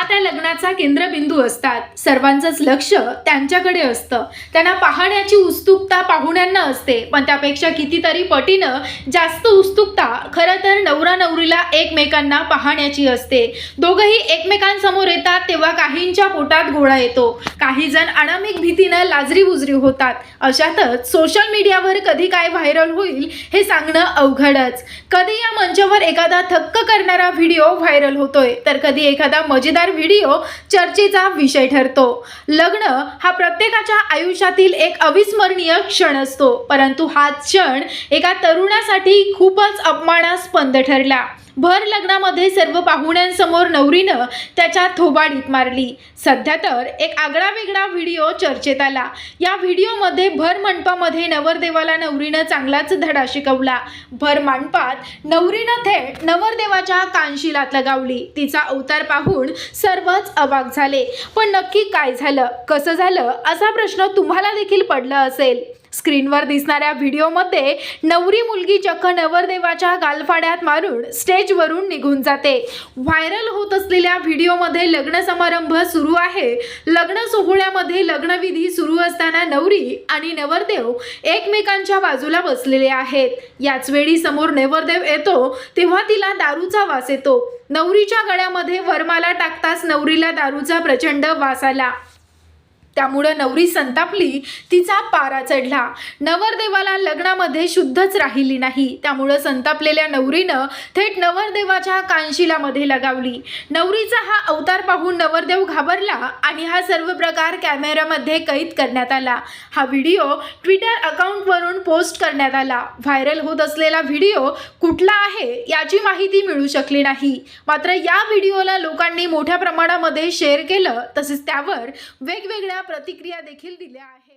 हा त्या लग्नाचा केंद्रबिंदू असतात. सर्वांचंच लक्ष त्यांच्याकडे असतं. त्यांना पाहण्याची उत्सुकता पाहुण्यांना असते. पण त्यापेक्षा कितीतरी पटीनं जास्त उत्सुकता खरं तर नवरा नवरीला एकमेकांना पाहण्याची असते. दोघंही एकमेकांसमोर येतात तेव्हा काहींच्या पोटात गोळा येतो. काही जण अनामिक भीतीनं लाजरी बुजरी होतात. अशातच सोशल मीडियावर कधी काय व्हायरल होईल हे सांगणं अवघडच. कधी या मंचावर एखादा थक्क करणारा व्हिडिओ व्हायरल होतोय. तर कधी एखादा मजेदार व्हिडिओ चर्चेचा विषय ठरतो. लग्न हा प्रत्येकाच्या आयुष्यातील एक अविस्मरणीय क्षण असतो. परंतु हा क्षण एका तरुणासाठी खूपच अपमानास्पद ठरला. भर लग्नामध्ये सर्व पाहुण्यांसमोर नवरीनं त्याच्या थोबाडीत मारली. सध्या तर एक आगळा वेगळा व्हिडिओ चर्चेत आला. या व्हिडिओमध्ये भर मंडपामध्ये नवरदेवाला नवरीनं चांगलाच धडा शिकवला. भर मंडपात नवरीनं थेट नवरदेवाच्या कानशिलात लगावली. तिचा अवतार पाहून सर्वच अवाक झाले. पण नक्की काय झालं? कसं झालं? असा प्रश्न तुम्हाला देखील पडला असेल. स्क्रीनवर दिसणाऱ्या व्हिडिओमध्ये नवरी मुलगी चक्क नवरदेवाच्या गालफाड्यात मारून स्टेजवरून निघून जाते. व्हायरल होत असलेल्या व्हिडिओमध्ये लग्न समारंभ सुरू आहे. लग्न सोहळ्यामध्ये लग्नविधी सुरू असताना नवरी आणि नवरदेव एकमेकांच्या बाजूला बसलेले आहेत. याच वेळी समोर नवरदेव येतो तेव्हा तिला दारूचा वास येतो. नवरीच्या गळ्यामध्ये वरमाला टाकताच नवरीला दारूचा प्रचंड वास आला. त्यामुळं नवरी संतापली तिचा पारा चढला. नवरदेवाला लग्नामध्ये शुद्धच राहिली नाही. त्यामुळं संतापलेल्या नवरीनं थेट नवरदेवाच्या कानशिलामध्ये लगावली. नवरीचा हा अवतार पाहून नवरदेव घाबरला आणि हा सर्व प्रकार कॅमेऱ्यामध्ये कैद करण्यात आला. हा व्हिडिओ ट्विटर अकाउंटवरून पोस्ट करण्यात आला. व्हायरल होत असलेला व्हिडिओ कुठला आहे याची माहिती मिळू शकली नाही. मात्र या व्हिडिओला लोकांनी मोठ्या प्रमाणामध्ये शेअर केलं. तसेच त्यावर वेगवेगळ्या प्रतिक्रिया देखील दिल्या आहेत.